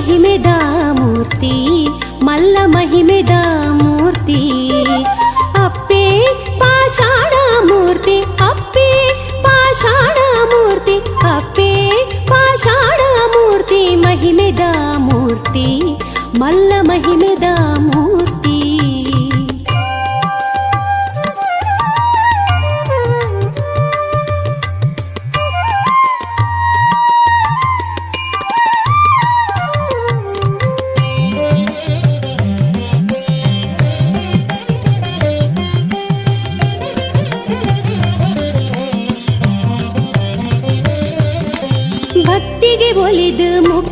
महिमेदा मूर्ति मल्ल महिमेदा मूर्ति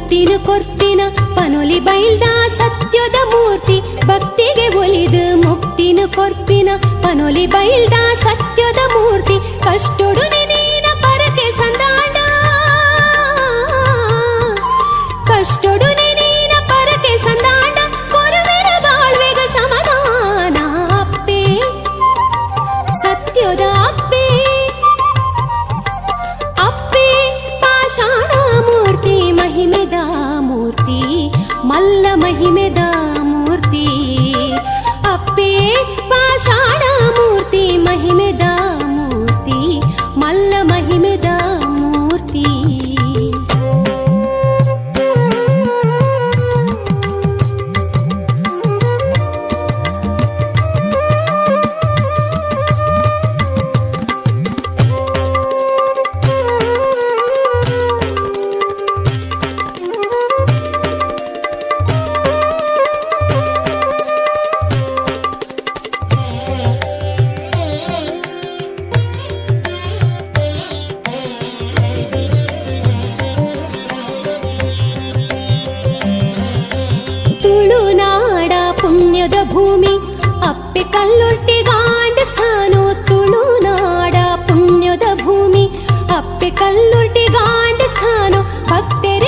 ಮುಕ್ತಿನ ಕೊರ್ಪಿನ ಪನೊಲಿ ಬೈಲ್ದ ಸತ್ಯದ ಮೂರ್ತಿ ಭಕ್ತಿಗೆ ಒಲಿದು ಮುಕ್ತಿನ ಕೊರ್ಪಿನ ಪನೊಲಿ ಬೈಲ್ದ ಸತ್ಯದ ಮೂರ್ತಿ ಕಷ್ಟೊಡು ನೀನ ಪರಕೆ ಸಂದಾಡ ಕಷ್ಟೊಡು మహిమెదా మూర్తి? అప్పే పాషాణ ಕಲ್ಲುರ್ಟಿಗಾಂಡ ಸ್ಥಾನೋ ತುಳುನಾಡ ಪುಣ್ಯದ ಭೂಮಿ ಅಪ್ಪೆ ಕಲ್ಲುರ್ಟಿಗಾಂಡ ಸ್ಥಾನೋ ಭಕ್ತರೆ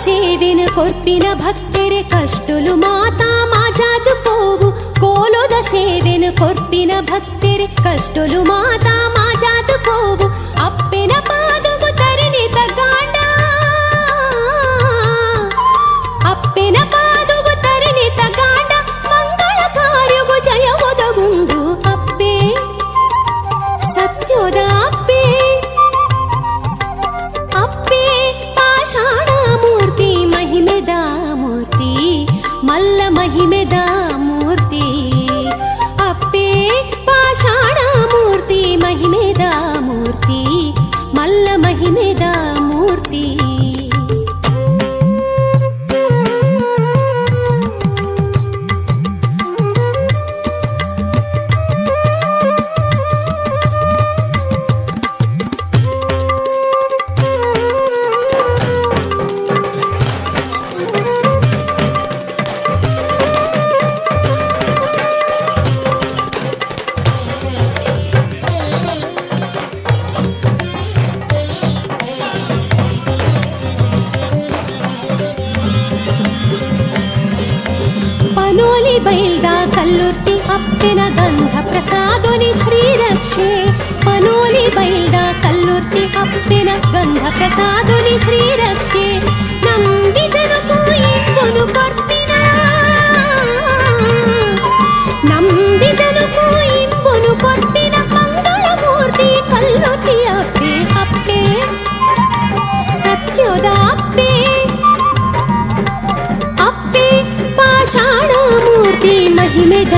కోలోద సేవెను కొర్పిన భక్తెరె కష్టులు మాతా మాజాదు పోవు. కోలోద సేవెను కొర్పిన భక్తెరె కష్టులు మాతా మాజాదు పోవు. మూర్తి మల్ల మహిమేదా ಕಲ್ಲುರ್ತಿ ಅಪ್ಪಿನ ಗಂಧ ಪ್ರಸಾದುನಿ ಶ್ರೀರಕ್ಷೆ ಪನೋಲಿ ಬೈಲ್ದ ಕಲ್ಲುರ್ತಿ ಅಪ್ಪಿನ ಗಂಧ ಪ್ರಸಾದುನಿ ಶ್ರೀರಕ್ಷೆ ನಂಬಿ ಜನಕು ಇಂಪುನು ಕರ್ಪಿನ ನಂಬಿ ಜನಕು ಇಂಪುನು ಕೊರ್ಪಿನ ಮಂಗಳ ಮೂರ್ತಿ ಕಲ್ಲುರ್ತಿ ಅಪ್ಪೆ ಅಪ್ಪೆ ಸತ್ಯದ ಅಪ್ಪೆ ಅಪ್ಪೆ ಪಾಷಾಣ ಮೂರ್ತಿ ಮಹಿ ಮಹಿಮೆದ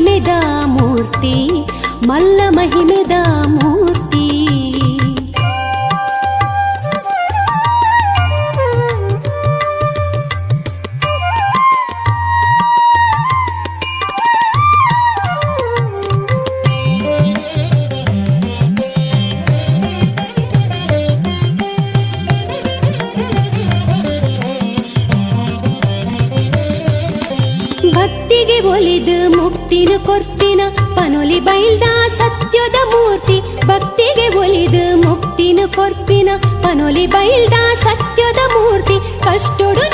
మహిమెదా మూర్తి మల్ల మహిమెదా మూర్తి ಗೆ بولیದು ಮುಕ್ತಿನ ಕೊರ್ಪಿನ ಪನೋಲಿ ಬೈಲ್ ಸತ್ಯದ ಮೂರ್ತಿ. ಭಕ್ತಿಗೆ بولیದು ಮುಕ್ತಿನ ಕೊರ್ಪಿನ ಪನೋಲಿ ಬೈಲ್ ಸತ್ಯದ ಮೂರ್ತಿ. ಕಷ್ಟೋಡು